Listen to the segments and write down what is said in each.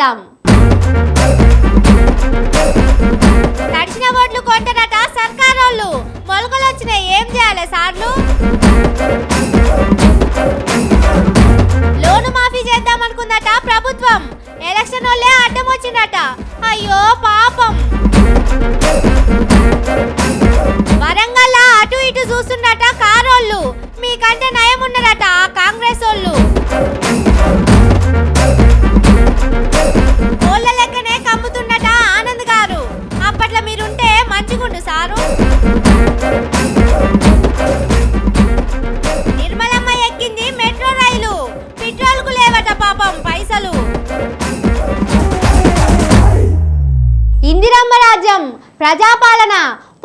చూద్దాం. తడిచిన ఓట్లు కొంటారట సర్కారోళ్ళు. మొలకలు వచ్చినాయి. ఏం చేయాలి సార్లు? లోను మాఫీ చేద్దాం అనుకుందట ప్రభుత్వం. ఎలక్షన్ వాళ్ళే అడ్డం వచ్చిందట. అయ్యో పా ప్రజాపాలన.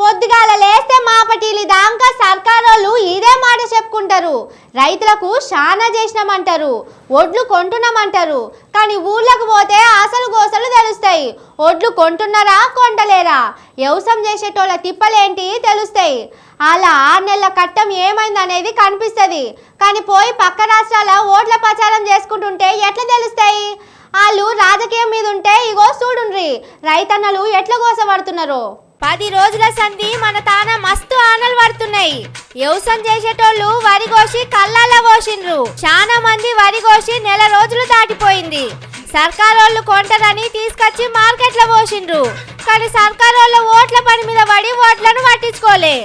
పొద్దుగాల లేస్తే మాపటిలి దాకా సర్కారోళ్ళు ఇదే మాట చెప్పుకుంటారు. రైతులకు శానా చేసినామంటారు. ఒడ్లు కొంటున్నామంటారు. కానీ ఊళ్ళకు పోతే అసలు గోసలు తెలుస్తాయి. ఒడ్లు కొంటున్నారా కొంటలేరా? వ్యవసాయం చేసేటోళ్ళ తిప్పలేంటి తెలుస్తాయి. అలా ఆరు నెలల కట్టం ఏమైంది అనేది కనిపిస్తుంది. కానీ పోయి పక్క రాష్ట్రాల ఓట్ల ప్రచారం చేసుకుంటుంటే ఎట్లా తెలుస్తాయి? వాళ్ళు రాజకీయం మీద ఉంటే ఇగో చూడుండ్రి. రైతన్నలు ఎట్లా గోసపడుతున్నారో? పది రోజుల సంధి మన తాన మస్తు ఆనలు పడుతున్నాయి. వ్యవసాయం చేసేటోళ్ళు వరి కోసి కళ్ళాల పోసిండ్రు. చాలా మంది వరి కోసి నెల రోజులు దాటిపోయింది. సర్కారోళ్ళు కొంటారని తీసుకొచ్చి మార్కెట్లో పోసిండ్రు. కానీ సర్కారోళ్ళ ఓట్ల పని మీద పడి ఓట్లను పట్టించుకోలే.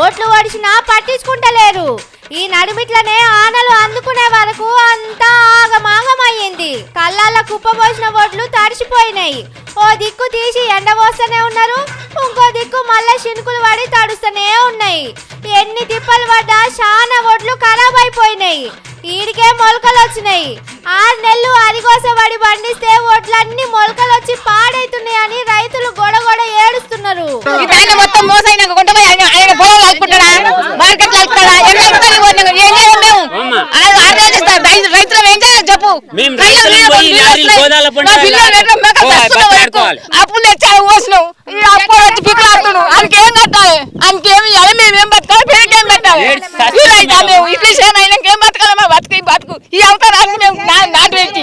ఓట్లు ఓడిచినా పట్టించుకుంటలేరు. ఈ నడుమిట్లనే ఆనలు అందుకునే వరకు అంతా ఆగమాగమయ్యింది. కళ్ళాల కుప్పబోసిన ఓట్లు తడిసిపోయినాయి. ఓ దిక్కు తీసి ఎండబోస్తూనే ఉన్నారు. ఇంకో దిక్కు మళ్ళా శినుకులు పడి తడుస్తూనే ఉన్నాయి. ఎన్ని తిప్పలు పడ్డా చాలా ఓట్లు ఖరాబ్ అయిపోయినాయి ఈడికే మొలకలు వచ్చినాయి. ఆరు నెలలు అరిగోస పడి పండిస్తే ఓట్లన్నీ మొలకలు వచ్చి పాడైతున్నాయని రైతులు గొడగొడ ఏడుస్తున్నారు. ఈ ఆయన మొత్తం మోసైన కొంటపోయి ఆయన ఆయన పొలం కలుపుకుంటాడా మార్కెట్ కలుపుతాడా కలుపుతాడు? ఏం చేయాలి మేము రైతులు ఏం చేయాలి చెప్పు. మేము కళ్ళు రైతులం నీళ్ళు పోయి నీళ్ళు లారీలు వస్తున్నాయి. గోదాల పంట మా పిల్లలు ఎట్లా మేకలు ఓ, తెచ్చుకున్న వరకు బతిలాడుకోవాలి. అప్పులు తెచ్చి అవి పోసినావు వచ్చి పిక్కలాడుతున్నాడు ఆయనకి ఏం కట్టాలి ఆయనకి ఏమి ఇవ్వాలి మేము బతకాలి? పెరిగి మేము. ఇట్లా ఏం బతుకు బతుకు. ఈ మేము. నాటు పెట్టి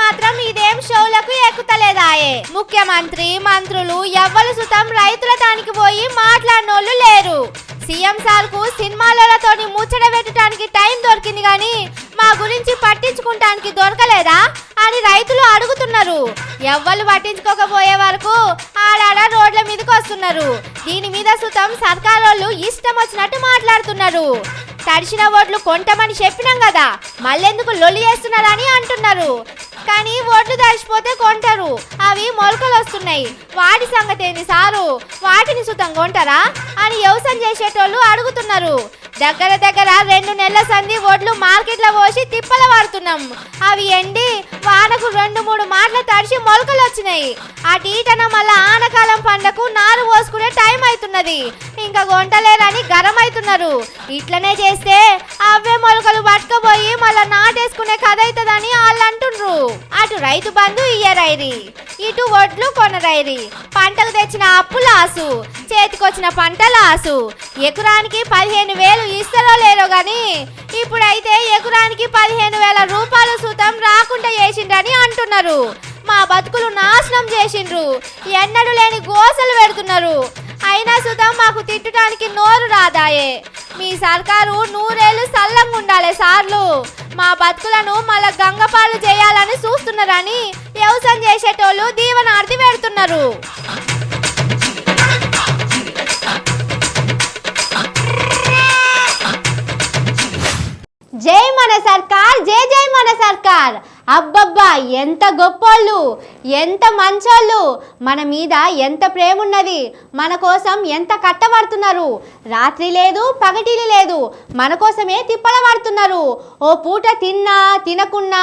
మాత్రం ఇదేం షోలకు ఎక్కుతలేదాయే. ముఖ్యమంత్రి మంత్రులు ఎవ్వరు సుతం రైతుల దానికి పోయి మాట్లాడినోళ్ళు లేరు. సీఎం సార్కు సినిమాలతోని ముచ్చట పెట్టడానికి టైం దొరికింది కానీ మా గురించి పట్టించుకుంటానికి దొరకలేదా అని రైతులు అడుగుతున్నారు. ఎవ్వరు పట్టించుకోకపోయే వరకు ఆడాడ రోడ్ల మీదకి వస్తున్నారు. దీని మీద సుతం సర్కారోళ్ళు ఇష్టం వచ్చినట్టు మాట్లాడుతున్నారు. తడిచిన ఓట్లు కొంటమని చెప్పినాం కదా మళ్ళెందుకు లొల్లి చేస్తున్నారని అంటున్నారు. కానీ ఓట్లు తడిచిపోతే కొంటారు అవి మొలకలు వస్తున్నాయి. వాటి సంగతి ఏంది సారు? వాటిని సుతం కొంటారా? అని వ్యవసాయం చేసేటోళ్ళు అడుగుతున్నారు. దగ్గర దగ్గర రెండు నెలల సంధి ఓట్లు మార్కెట్లో పోసి తిప్పల వాడుతున్నాం. అవి ఎండి వానకు రెండు మూడు మాటలు తడిచి మొలకలు వచ్చినాయి. ఆ టీటన మళ్ళా ఆనకాలం పండకు నారు పోసుకునే టైం అవుతున్నది ఇంకా గొంటలేరని గరం అవుతున్నారు ఇట్లనే చేస్తే అవే మొలకలు పట్టుకుపోయి మళ్ళా నాటేసుకునే కథ అవుతుందని వాళ్ళు అంటుండ్రు. అటు రైతు బంధు ఇయ్యరైరి ఇటు ఒడ్లు కొనరైరి. పంటకు తెచ్చిన అప్పుల ఆసు చేతికొచ్చిన పంట లాసు. ఎకరానికి పదిహేను వేలు ఇస్తారో లేరో కానీ ఇప్పుడైతే ఎకరానికి పదిహేను వేల రూపాయలు సుతం రాకుండా చేసిండ్రని అంటున్నారు. మా బతుకులు నాశనం చేసిండ్రు. ఎన్నడూ లేని గోసలు పెడుతున్నారు. అయినా సుతం మాకు తిట్టడానికి నోరు రాదాయే. మీ సర్కారు నూరేళ్ళు సల్లంగా ఉండాలి సార్లు. మా బతుకులను మళ్ళా గంగపాలు చేయాలని చూస్తున్నారని వ్యవసాయం చేసేటోళ్ళు దీవనార్థి పెడుతున్నారు. సర్కార్ జై జై మన సర్కార్. అబ్బబ్బా ఎంత గొప్పోళ్ళు ఎంత మంచోళ్ళు. మన మీద ఎంత ప్రేమ ఉన్నది మన కోసం ఎంత కట్టబడుతున్నారు. రాత్రి లేదు పగటిలి లేదు మన కోసమే తిప్పల పడుతున్నారు ఓ పూట తిన్నా తినకున్నా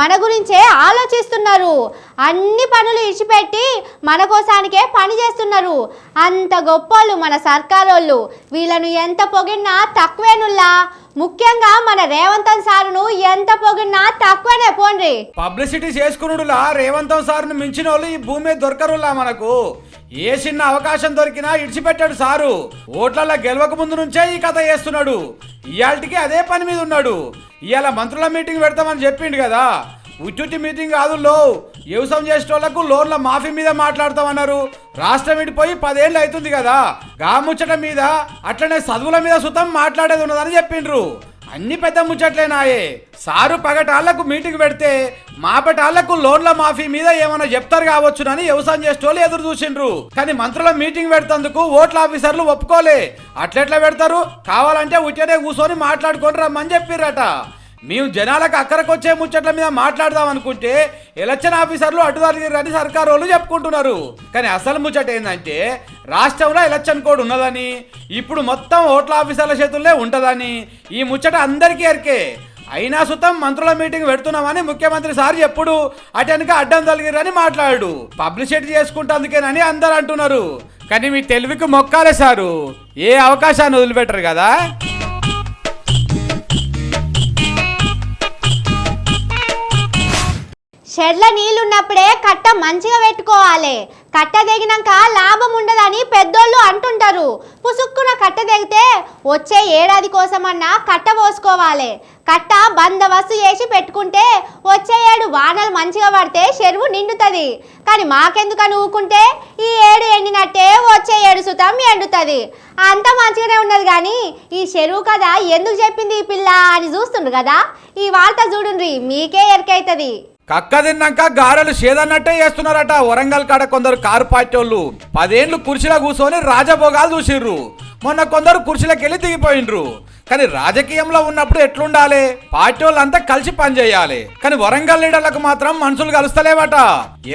మన గురించే ఆలోచిస్తున్నారు. అన్ని పనులు ఇచ్చిపెట్టి మన కోసానికే పని చేస్తున్నారు. అంత గొప్పోళ్ళు మన సర్కారోళ్ళు. వీళ్ళను ఎంత పొగిడినా తక్కువేనుల్లా. ముఖ్యంగా మన రేవంతం సారును ఎంత పొగిడినా తక్కువనే పోండి పబ్లిసిటీ చేసుకునుడులా రేవంతం సార్ను మించిన వాళ్ళు ఈ భూమి దొరకరులా మనకు. ఏ చిన్న అవకాశం దొరికినా ఇడిచిపెట్టాడు సారు. ఓట్లలో గెలవక ముందు నుంచే ఈ కథ చేస్తున్నాడు. ఇయాల్టికి అదే పని మీద ఉన్నాడు. ఇవాళ మంత్రుల మీటింగ్ పెడతామని చెప్పిండు కదా. ఉచ్చుచ్చి మీటింగ్ కాదు లో వ్యవసాయం చేసేటోళ్ళకు లోన్ల మాఫీ మీద మాట్లాడతామన్నారు. రాష్ట్రం విడిపోయి పదేళ్ళు అవుతుంది కదా. గా ముచ్చట మీద అట్లనే చదువుల మీద సుతం మాట్లాడేది ఉన్నదని చెప్పిండ్రు. అన్ని పెద్ద ముచ్చట్లేనాయే సారు పగటాళ్ళకు మీటింగ్ పెడితే మాపటాళ్ళకు లోన్ల మాఫీ మీద ఏమైనా చెప్తారు కావచ్చునని వ్యవసాయం చేసేటోళ్ళు ఎదురు చూసిండ్రు. కానీ మంత్రుల మీటింగ్ పెడతందుకు ఓట్ల ఆఫీసర్లు ఒప్పుకోలే. అట్లెట్లా పెడతారు? కావాలంటే ఉట్టినే కూర్చొని మాట్లాడుకొని రమ్మని చెప్పిర్రట. మేము జనాలకు అక్కడికొచ్చే ముచ్చట్ల మీద మాట్లాడదాం అనుకుంటే ఎలక్షన్ ఆఫీసర్లు అడ్డుదారిని సర్కారు వాళ్ళు చెప్పుకుంటున్నారు. కానీ అసలు ముచ్చట ఏంటంటే రాష్ట్రంలో ఎలక్షన్ కోడ్ ఉన్నదని ఇప్పుడు మొత్తం ఓట్ల ఆఫీసర్ల చేతుల్లో ఉంటుందని ఈ ముచ్చట అందరికీ ఎరికే. అయినా సుతం మంత్రుల మీటింగ్ పెడుతున్నామని ముఖ్యమంత్రి సార్ ఎప్పుడు అటెనక అడ్డం తొలగిరని మాట్లాడు. పబ్లిసిటీ చేసుకుంటందుకేనని అందరు అంటున్నారు. కానీ మీ తెలివికి మొక్కాలే సారు. ఏ అవకాశాన్ని వదిలిపెట్టరు కదా? షెడ్ల నీళ్ళున్నప్పుడే కట్ట మంచిగా పెట్టుకోవాలి. కట్ట తెగినాక లాభం ఉండదని పెద్దోళ్ళు అంటుంటారు. పుసుక్కున కట్ట తెగితే వచ్చే ఏడాది కోసమన్నా కట్ట పోసుకోవాలి. కట్ట బందోబస్తు చేసి పెట్టుకుంటే వచ్చే ఏడు వానలు మంచిగా పడితే చెరువు నిండుతుంది. కానీ మాకెందుకని ఊకుంటే ఈ ఏడు ఎండినట్టే వచ్చే ఏడు సుతం ఎండుతుంది. అంత మంచిగానే ఉన్నది కానీ ఈ చెరువు కదా ఎందుకు చెప్పింది ఈ పిల్ల అని చూస్తుండ్రు కదా? ఈ వార్త చూడుండ్రి మీకే ఎరికైతుంది. కక్క తిన్నాక గారెలు చేదన్నట్టే చేస్తున్నారట. వరంగల్ కాడ కొందరు కారు పార్టీ వాళ్ళు పదేండ్లు కుర్చీలో కూర్చొని రాజభోగాలు చూసిర్రు. మొన్న కొందరు కుర్చీలకెళ్ళి దిగిపోయిండ్రు. కానీ రాజకీయంలో ఉన్నప్పుడు ఎట్లుండాలి? పార్టీ వాళ్ళంతా కలిసి పనిచేయాలి కానీ వరంగల్ లీడర్లకు మాత్రం మనుషులు కలుస్తలేవట.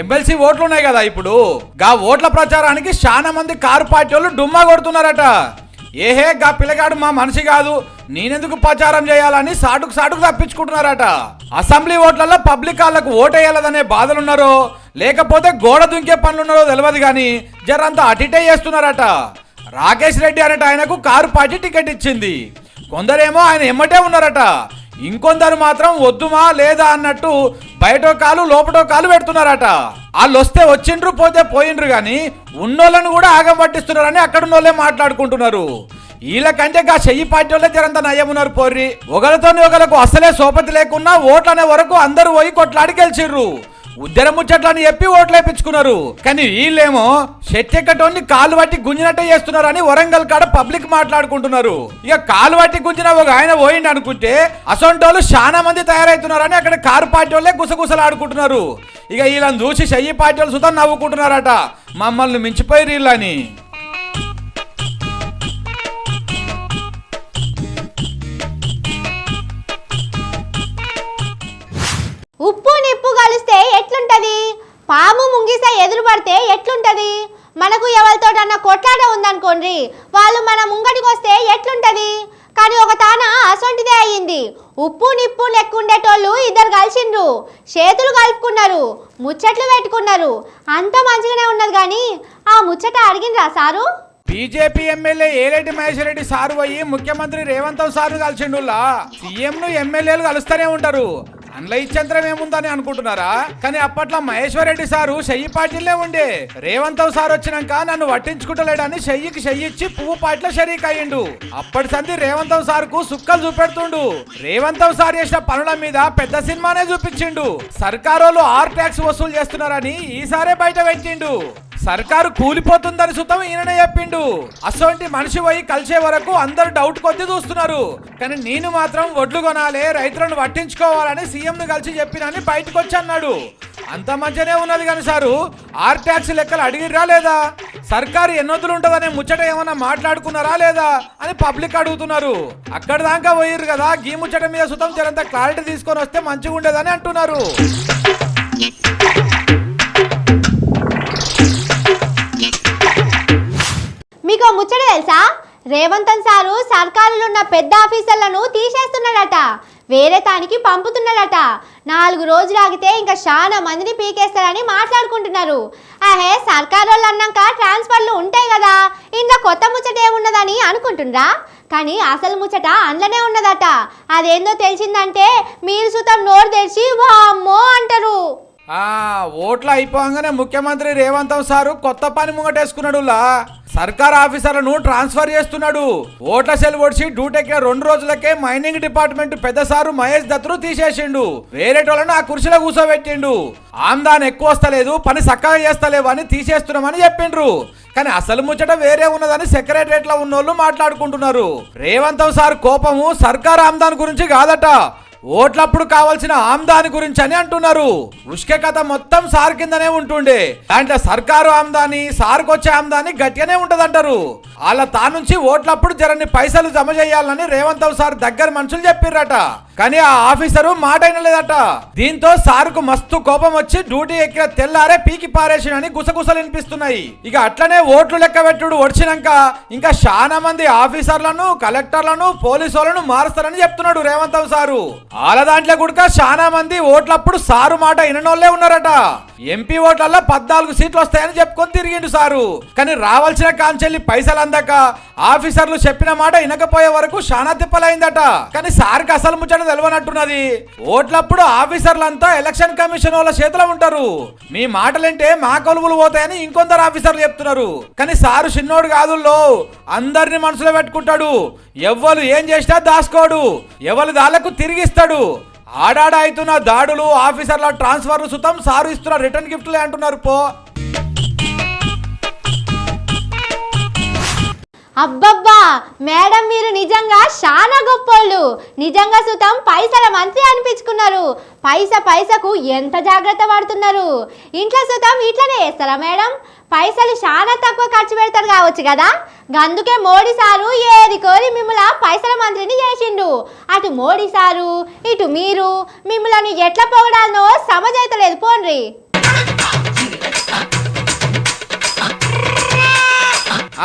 ఎమ్మెల్సీ ఓట్లు ఉన్నాయి కదా ఇప్పుడు. గా ఓట్ల ప్రచారానికి చాలా మంది కారు పార్టీ వాళ్ళు డుమ్మా కొడుతున్నారట. ఏహే గా పిల్లగాడు మా మనిషి కాదు. నేనెందుకు ప్రచారం చేయాలని సాటుకు సాటుకు తప్పించుకుంటున్నారట. అసెంబ్లీ ఓట్లలో పబ్లిక్ వాళ్ళకు ఓటేయాలదనే బాధలున్నారో లేకపోతే గోడ దుంకే పనులున్నారో తెలియదు కానీ జరంతా అటిటే చేస్తున్నారట. రాకేష్ రెడ్డి అనేట ఆయనకు కారు పార్టీ టికెట్ ఇచ్చింది. కొందరేమో ఆయన ఎమ్మటే ఉన్నారట. ఇంకొందరు మాత్రం వద్దుమా లేదా అన్నట్టు బయటో కాలు లోపటో కాలు పెడుతున్నారట. వాళ్ళు వస్తే వచ్చిండ్రు పోతే పోయిండ్రు కానీ ఉన్నోళ్ళను కూడా ఆగం పట్టిస్తున్నారని అక్కడ ఉన్నోళ్ళే మాట్లాడుకుంటున్నారు వీళ్ళకంటే గా చెయ్యి పార్టీ వాళ్ళే జరంత నయమున్నారు పోర్రి. ఒకరితోని ఒకరికి అసలే సోపతి లేకున్నా ఓట్లనే వరకు అందరూ పోయి కొట్లాడి గెలిచిర్రు. ఉద్దర ముచ్చట్లని చెప్పి ఓట్లు వేయించుకున్నారు కానీ వీళ్ళేమో చెట్టెక్కటోని కాలు పట్టి గుంజినట్టే చేస్తున్నారని వరంగల్ కాడ పబ్లిక్ మాట్లాడుకుంటున్నారు. ఇక కాలు పట్టి గుంజిన ఒక ఆయన పోయిండు అనుకుంటే అసొంటోళ్ళు చాలా మంది తయారవుతున్నారని అక్కడ కారు పార్టీ వాళ్ళే గుసగుసలాడుకుంటున్నారు. ఇక వీళ్ళని చూసి చెయ్యి పార్టీ వాళ్ళు సుతం నవ్వుకుంటున్నారట. మమ్మల్ని మించిపోయి వీళ్ళని. నిప్పు ఎట్లుంటది? పాము ముంగిస ఎదురు పడితే ఎట్లుంటది? మనకు ఎవరితోటన్నా కొట్లాట ఉందనుకోండి వాళ్ళు మన ముంగటికి వస్తే ఎట్లుంటది? కానీ ఒక తాన అసొంటిదే అయ్యింది. ఉప్పు నిప్పు లెక్కుండేటోళ్ళు ఇద్దరు కలిసిండ్రు. చేతులు కలుపుకున్నారు ముచ్చట్లు పెట్టుకున్నారు. అంత మంచిగానే ఉన్నది కానీ ఆ ముచ్చట అడిగిండ్రా sir? BJP MLA Eleti Maheshwar Reddy sir పోయి ముఖ్యమంత్రి రేవంత్ సారు కలిసిండులా. సీఎం ఎమ్మెల్యేలు కలుస్తూనే ఉంటారు. దానిలో ఇచ్చంతరం ఏముందని అనుకుంటున్నారా? కానీ అప్పట్లో మహేశ్వరెడ్డి సారు షయ్యి పార్టీలే ఉండే. రేవంత్ సార్ వచ్చినాక నన్ను పట్టించుకుంటలేడని షయ్యికి షయ్యిచ్చి పువ్వు పార్టీలో షరీక్ అయ్యిండు. అప్పటి సంది రేవంత్ సార్కు సుక్కలు చూపెడుతుండు. రేవంత్ సార్ చేసిన పనుల మీద పెద్ద సినిమానే చూపించిండు. సర్కారోళ్ళు ఆర్ ట్యాక్స్ వసూలు చేస్తున్నారని ఈసారే బయట పెట్టిండు. సర్కారు కూలిపోతుందని సుతం ఈయననే చెప్పిండు. అసోంటి మనిషి పోయి కలిసే వరకు అందరూ డౌట్ కొద్ది చూస్తున్నారు. కానీ నేను మాత్రం వడ్లు కొనాలి రైతులను పట్టించుకోవాలని సీఎంను కలిసి చెప్పినని బయటకు వచ్చి అన్నాడు. అంత మంచిగానే ఉన్నది కానీ సారు ఆర్ ట్యాక్స్ లెక్కలు అడిగిర్రా లేదా? సర్కారు ఎన్నొద్దులు ఉంటుందనే ముచ్చట ఏమన్నా మాట్లాడుకున్నారా లేదా అని పబ్లిక్ అడుగుతున్నారు. అక్కడ దాకా పోయిర్రు కదా గీ ముచ్చట మీద సుతం జరంత క్లారిటీ తీసుకొని వస్తే మంచిగా ఉండేదని అంటున్నారు. ముచ్చట తెలుసా? రేవంతన్ సారు సర్కారులో ఉన్న పెద్ద ఆఫీసర్లను తీసేస్తున్నాడట. వేరే తానికి పంపుతున్నాడట. నాలుగు రోజులు ఆగితే ఇంకా చాలా మందిని పీకేస్తారని మాట్లాడుకుంటున్నారు. అహే సర్కారు వాళ్ళు అన్నాక ట్రాన్స్ఫర్లు ఉంటాయి కదా. ఇంకా కొత్త ముచ్చట ఏమున్నదని అనుకుంటుండ్రా కానీ అసలు ముచ్చట అందులోనే ఉన్నదట. అదేందో తెలిసిందంటే మీరు సుతం నోరు తెరిచి వామ్మో అంటారు. ఓట్లు అయిపోగానే ముఖ్యమంత్రి రేవంతం సారు కొత్త పని ముంగటేసుకున్నాడులా. సర్కార్ ఆఫీసర్లను ట్రాన్స్ఫర్ చేస్తున్నాడు. ఓట్ల సెల్ ఒడిచి డ్యూటెక్కిన రెండు రోజులకే మైనింగ్ డిపార్ట్మెంట్ పెద్ద సారు మహేష్ దత్తును తీసేసిండు. వేరేటోళ్ళను ఆ కుర్చీలో కూర్చోబెట్టిండు ఆమ్దాన్ ఎక్కువ వస్తలేదు పని చక్కగా చేస్తలేవు అని తీసేస్తున్నామని చెప్పిండ్రు. కానీ అసలు ముచ్చట వేరే ఉన్నదని సెక్రటరియట్లో ఉన్నోళ్ళు మాట్లాడుకుంటున్నారు. రేవంతం సార్ కోపము సర్కార్ ఆమ్దాన్ గురించి కాదట. ఓట్లప్పుడు కావాల్సిన ఆమ్దాని గురించి అని అంటున్నారు. ఉష్క కథ మొత్తం సార్ కిందనే ఉంటుండే. దాంట్లో సర్కారు ఆమ్దాని సార్కు వచ్చే ఆమ్దాని గట్టిగానే ఉంటదంటారు. వాళ్ళ తా నుంచి ఓట్లప్పుడు జరన్ని పైసలు జమ చేయాలని రేవంత్ సార్ దగ్గర మనుషులు చెప్పిర్రట. కానీ ఆ ఆఫీసరు మాట లేదట దీంతో సార్కు మస్తు కోపం వచ్చి డ్యూటీ ఎక్కిన తెల్లారే పీకి పారేసినని గుసగుసలు వినిపిస్తున్నాయి. ఇక అట్లనే ఓట్లు లెక్క పెట్టుడు వచ్చినాక ఇంకా చాలా మంది ఆఫీసర్లను కలెక్టర్లను పోలీసు వాళ్ళను మారుస్తారని చెప్తున్నాడు రేవంత్ సారు. వాళ్ళ దాంట్లో కూడా చాలా మంది ఓట్లప్పుడు సారు మాట విననోళ్ళే ఉన్నారట. ఎంపీ ఓట్లలో పద్నాలుగు సీట్లు వస్తాయని చెప్పుకొని తిరిగిండు సారు. కానీ రావాల్సిన కాంచెల్లి పైసలు అందక ఆఫీసర్లు చెప్పిన మాట వినకపోయే వరకు చాలా తిప్పలైందట. కానీ సార్కి అసలు ముచ్చట తెలియనట్టున్నది ఓట్లప్పుడు ఆఫీసర్లంతా ఎలక్షన్ కమిషన్ వాళ్ళ చేతిలో ఉంటారు. మీ మాటలంటే మా కొలువులు పోతాయని ఇంకొందరు ఆఫీసర్లు చెప్తున్నారు. కానీ సారు చిన్నోడు కాదుల్లో అందరిని మనసులో పెట్టుకుంటాడు. ఎవ్వరు ఏం చేసినా దాసుకోడు ఎవరు దాళ్ళకు తిరిగిస్తాడు. ఆడాడ అవుతున్న దాడులు ఆఫీసర్ల ట్రాన్స్ఫర్లు సుతం సారు ఇస్తున్న రిటర్న్ గిఫ్ట్లే అంటున్నారు పో. అబ్బబ్బా మేడం మీరు నిజంగా చాలా గొప్పోళ్ళు. నిజంగా సుతం పైసల మంత్రి అనిపించుకున్నారు. పైస పైసకు ఎంత జాగ్రత్త పడుతున్నారు? ఇంట్లో సుతం ఇట్లనే చేస్తారా మేడం? పైసలు చాలా తక్కువ ఖర్చు పెడతారు కావచ్చు కదా? అందుకే మోడీ సారు ఏది కోరి మిమ్మల్ని పైసల మంత్రిని చేసిండు. అటు మోడీ సారు ఇటు మీరు. మిమ్మల్ని ఎట్లా పొగడాలనో సమజైతలేదు పోన్రి.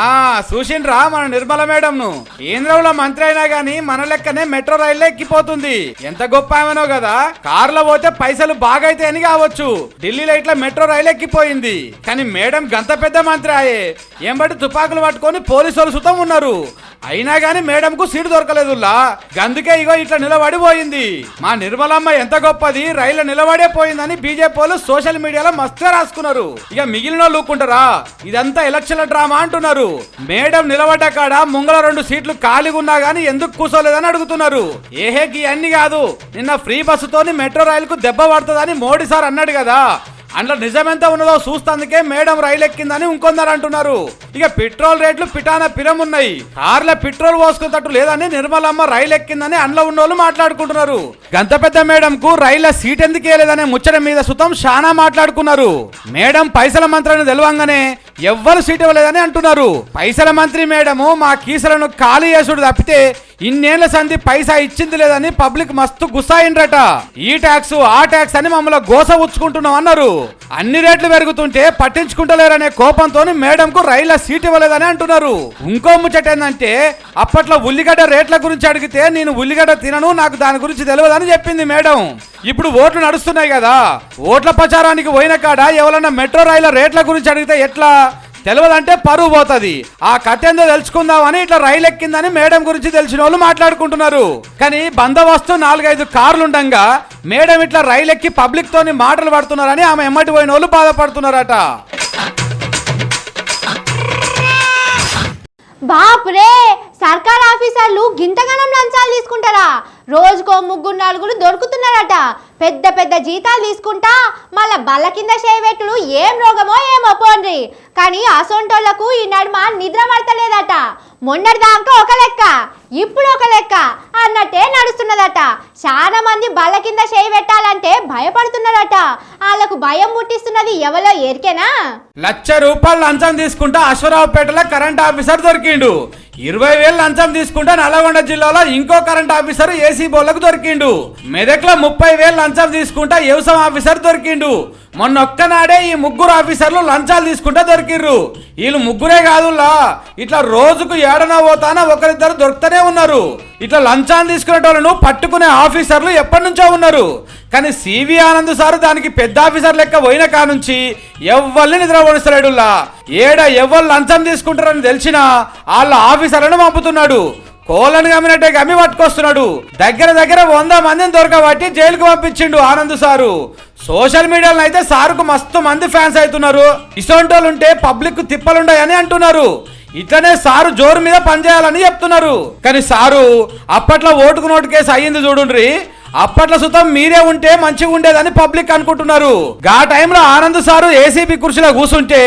ఆ చూసిండ్రా మన నిర్మల మేడం ను కేంద్రంలో మంత్రి అయినా గానీ మన లెక్కనే మెట్రో రైల్లో ఎక్కిపోతుంది. ఎంత గొప్ప ఆమెనో కదా. కార్లో పోతే పైసలు బాగా అయితే అని కావచ్చు. ఢిల్లీలో ఇట్లా మెట్రో రైలు ఎక్కిపోయింది. కానీ మేడం గంత పెద్ద మంత్రి ఆయే. ఏం బట్టి తుపాకులు పట్టుకొని పోలీసు వాళ్ళు సుతం ఉన్నారు. అయినా గాని మేడం కు సీటు దొరకలేదులా గందుకే ఇగో ఇట్లా నిలబడిపోయింది. మా నిర్మలమ్మ ఎంత గొప్పది. రైలు నిలబడే పోయిందని బీజేపీ వాళ్ళు సోషల్ మీడియాలో మస్తుగా రాసుకున్నారు. ఇక మిగిలిన వాళ్ళు ఇదంతా ఎలక్షన్ల డ్రామా అంటున్నారు. మేడం నిలబడ్డ కాడ ముంగల రెండు సీట్లు ఖాళీగా ఉన్నా గానీ ఎందుకు కూర్చోలేదని అడుగుతున్నారు. ఏహే అన్ని కాదు. నిన్న ఫ్రీ బస్సుతోని మెట్రో రైలుకు దెబ్బ పడుతుందని మోడీ సార్ అన్నాడు కదా. అందులో నిజమెంత ఉన్నదో చూస్తందుకే మేడం రైలు ఎక్కిందని ఇంకొందరు అంటున్నారు. ఇక పెట్రోల్ రేట్లు పిటాన పిరమున్నాయి. కార్ల పెట్రోల్ పోసుకున్నట్టు లేదని నిర్మలమ్మ రైలు ఎక్కిందని అందులో ఉన్నోళ్ళు మాట్లాడుకుంటున్నారు. గంత పెద్ద మేడం కు రైళ్ళ సీట్ ఎందుకు వేయలేదనే ముచ్చట మీద సుతం శానా మాట్లాడుకున్నారు. మేడం పైసల మంత్రాన్ని తెలవంగానే ఎవ్వరు సీట్ ఇవ్వలేదని అంటున్నారు. పైసల మంత్రి మేడము మా కీసలను ఖాళీ చేసుడు తప్పితే ఇన్నేళ్ళ సంధి పైసా ఇచ్చింది లేదని పబ్లిక్ మస్తు గుస్సాయిండ్రట. ఈ ట్యాక్స్ ఆ ట్యాక్స్ అని మమ్మల్ని గోస ఉచ్చుకుంటున్నాం అన్నారు. అన్ని రేట్లు పెరుగుతుంటే పట్టించుకుంటలేరనే కోపంతో మేడంకు రైళ్ళ సీట్ ఇవ్వలేదని అంటున్నారు. ఇంకో ముచ్చట ఏంటంటే అప్పట్లో ఉల్లిగడ్డ రేట్ల గురించి అడిగితే నేను ఉల్లిగడ్డ తినను నాకు దాని గురించి తెలియదని చెప్పింది మేడం. ఇప్పుడు ఓట్లు నడుస్తున్నాయి కదా. ఓట్ల ప్రచారానికి పోయిన కాడ ఎవరన్నా మెట్రో రైళ్ళ రేట్ల గురించి అడిగితే ఎట్లా? తెలియదంటే పరువు పోతుంది. ఆ కథ ఏందో తెలుసుకుందామని ఇట్లా రైలు ఎక్కిందని మేడం గురించి తెలిసిన వాళ్ళు మాట్లాడుకుంటున్నారు. కానీ బందోబస్తు నాలుగైదు కార్లు ఉండంగా మేడం ఇట్లా రైలు ఎక్కి పబ్లిక్ తోని మాటలు పడుతున్నారని ఆమె ఎమ్మటి పోయిన వాళ్ళు బాధపడుతున్నారట. బాపురే సర్కార్ ఆఫీసర్లు గింతగనం లంచాలు తీసుకుంటారా? రోజుకో ముగ్గురు నలుగురు దొరుకుతున్నారట. పెద్ద పెద్ద జీతాలు తీసుకుంటా మళ్ళా బల్ల కింద చేయబెట్టుడు ఏం రోగమో ఏమో పోండ్రి కానీ అసొంటోళ్ళకు ఈ నడుమ నిద్ర పడతలేదట. మొన్నటి దాకా ఒక లెక్క ఇప్పుడు ఒక లెక్క అన్నట్టే నడుస్తున్నదట. చాలా మంది బల్ల కింద చేయి పెట్టాలంటే భయపడుతున్నారట వాళ్ళకు భయం ముట్టిస్తున్నది ఎవరో ఎరికేనా లక్ష రూపాయలు లంచం తీసుకుంటా అశ్వరావుపేటలో కరెంట్ ఆఫీసర్ దొరికిండు. ఇరవై వేలు లంచం తీసుకుంటా నల్గొండ జిల్లాలో ఇంకో కరెంట్ ఆఫీసర్ ఏసీ బోర్లకు దొరికిండు. మెదక్లో ముప్పై వేలు లంచం తీసుకుంటా వ్యవసాయ ఆఫీసర్ దొరికిండు. మొన్న ఒక్కనాడే ఈ ముగ్గురు ఆఫీసర్లు లంచాలు తీసుకుంటా దొరికి దొరికిర్రు వీళ్ళు ముగ్గురే కాదులా ఇట్లా రోజుకు ఏడనా పోతానా ఒకరిద్దరు దొరుకుతూనే ఉన్నారు. ఇట్లా లంచాన్ని తీసుకునే వాళ్ళను పట్టుకునే ఆఫీసర్లు ఎప్పటి నుంచో ఉన్నారు. కానీ సివి ఆనంద్ సార్ దానికి పెద్ద ఆఫీసర్ లెక్క పోయిన కానుంచి ఎవ్వరిని నిద్రపోనిస్తలేడులా ఏడ ఎవరు లంచం తీసుకుంటారని తెలిసినా వాళ్ళ ఆఫీసర్లను పంపుతున్నాడు. కోళ్ళను గమ్మినట్టే గమ్మి పట్టుకొస్తున్నాడు. దగ్గర దగ్గర వంద మందిని దొరకబట్టి జైలుకు పంపించిండు ఆనంద్ సారు. సోషల్ మీడియాలో అయితే సారుకు మస్తు మంది ఫ్యాన్స్ అవుతున్నారు. ఇసోంటోలుంటే ఉంటే పబ్లిక్ తిప్పలుండయని అంటున్నారు. ఇట్లనే సారు జోరు మీద పనిచేయాలని చెప్తున్నారు. కానీ సారు అప్పట్లో ఓటుకు నోటు కేసు అయ్యింది చూడుండ్రి. అప్పట్లో సుతం మీరే ఉంటే మంచిగా ఉండేదని పబ్లిక్ అనుకుంటున్నారు. గా టైంలో ఆనంద్ సారు ఏసీబీ కుర్చీలో కూర్చుంటే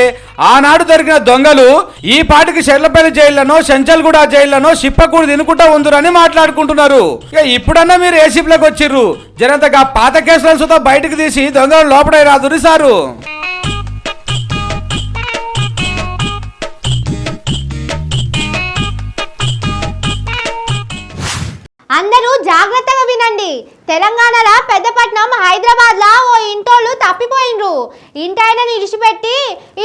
ఆనాడు దొరికిన దొంగలు ఈ పాటికి చెర్లపల్లి జైళ్ళనో చెంచల్గూడ జైళ్ళనో షిప్పకూడు తినుకుంటా ఉందిరని మాట్లాడుకుంటున్నారు. ఇక ఇప్పుడన్నా మీరు ఏసీబీలోకి వచ్చిర్రు. జనంతగా పాత కేసులను సుతం బయటకు తీసి దొంగలు లోపడే రాదురి సారు. అందరూ జాగ్రత్తగా వినండి. తెలంగాణలో పెద్దపట్నం హైదరాబాద్ లా ఓ ఇంటోళ్ళు తప్పిపోయిండ్రు. ఇంటాయనని ఇడిచిపెట్టి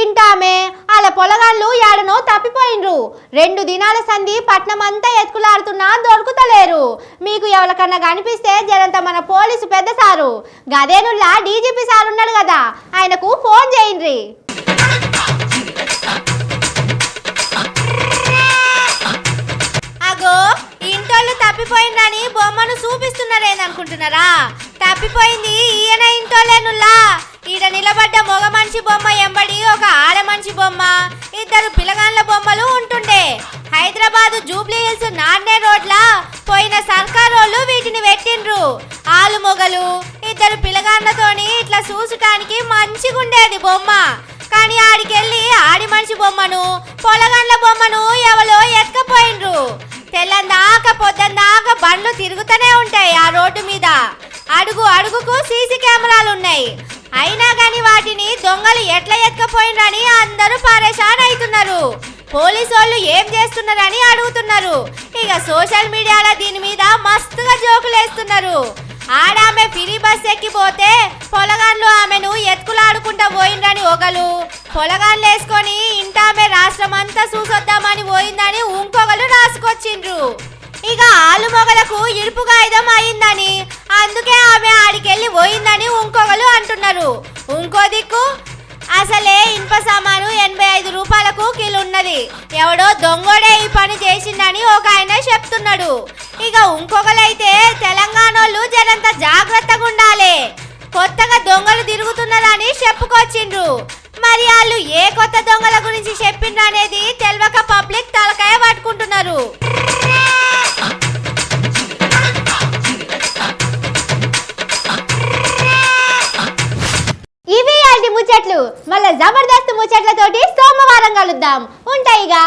ఇంటామే వాళ్ళ పొలగాళ్ళు ఏడనో తప్పిపోయిండ్రు. రెండు దినాల సంధి పట్నం అంతా ఎత్తుకులాడుతున్నా దొరుకుతలేరు. మీకు ఎవరికన్నా కనిపిస్తే జనంత మన పోలీసు పెద్ద సారు. గదేనుల్లా డీజీపీ సార్ ఉన్నాడు కదా ఆయనకు ఫోన్ చేయండి. ఇంటోళ్ళు తప్పిపోయిందని బొమ్మను చూపిస్తున్నారేననుకుంటున్నారా తప్పిపోయింది ఈయన ఇంటోళ్ళేనుల్లా. ఈడ నిలబడ్డ మగ మనిషి బొమ్మ ఎంబడి ఒక ఆడ మనిషి బొమ్మ. ఇద్దరు పిల్లగాండ్ల బొమ్మలు ఉంటుండే. హైదరాబాద్ జూబ్లీ హిల్స్ నాన్నే రోడ్ల పోయిన సర్కారోళ్ళు వీటిని పెట్టిండ్రు. ఆలు మొగలు ఇద్దరు పిల్లగాండ్లతోని ఇట్లా చూసటానికి మంచిగుండేది బొమ్మ. కానీ ఆడికెళ్ళి ఆడి మనిషి బొమ్మను పొలగాండ్ల బొమ్మను ఎవలో ఎత్తుకపోయిండ్రు. తెల్లందాక పొద్దందాక బండ్లు తిరుగుతూనే ఉంటాయి ఆ రోడ్డు మీద. అడుగు అడుగుకు సీసీ కెమెరాలు ఉన్నాయి అయినా కానీ వాటిని దొంగలు ఎట్లా ఎత్తుకపోయినరని అందరూ పరేషాన్ అవుతున్నారు పోలీసు వాళ్ళు ఏం చేస్తున్నారని అడుగుతున్నారు. ఇక సోషల్ మీడియాలో దీని మీద మస్తుగా జోకులు వేస్తున్నారు. ఆడామె ఫిరీ బస్ ఎక్కిపోతే పొలగాన్లు ఆమెను ఎత్తుకులాడుకుంటా పోయిండ్రని ఒకరు పొలగాన్లు వేసుకొని ఇంటామె రాష్ట్రం అంతా చూసొద్దామని పోయిందని ఇంకొకరు రాసుకొచ్చిండ్రు. ఇక ఆలు మొగలకు ఇరుపు గాయదం అయిందని అందుకే ఆమె ఆడికెళ్ళి పోయిందని ఇంకొకరు అంటున్నారు. ఇంకో దిక్కు అసలే ఇనుప సామాను ఎనభై ఐదు రూపాయలకు కిలో ఉన్నది ఎవడో దొంగోడే ఈ పని చేసిందని ఒక ఆయన చెప్తున్నాడు. ఇక ఇంకొకలైతే తెలంగాణోళ్ళు జరంత జాగ్రత్తగా ఉండాలి కొత్తగా దొంగలు తిరుగుతున్నారని చెప్పుకొచ్చిండ్రు. మరి వాళ్ళు ఏ కొత్త దొంగల గురించి చెప్పిండ్రు అనేది తెలియక పబ్లిక్ తలకాయ పట్టుకుంటున్నారు. ఇవి అలాంటి ముచ్చట్లు. మళ్ళీ జబర్దస్త్ ముచ్చట్లతోటి సోమవారం కలుద్దాం. ఉంటాయిగా?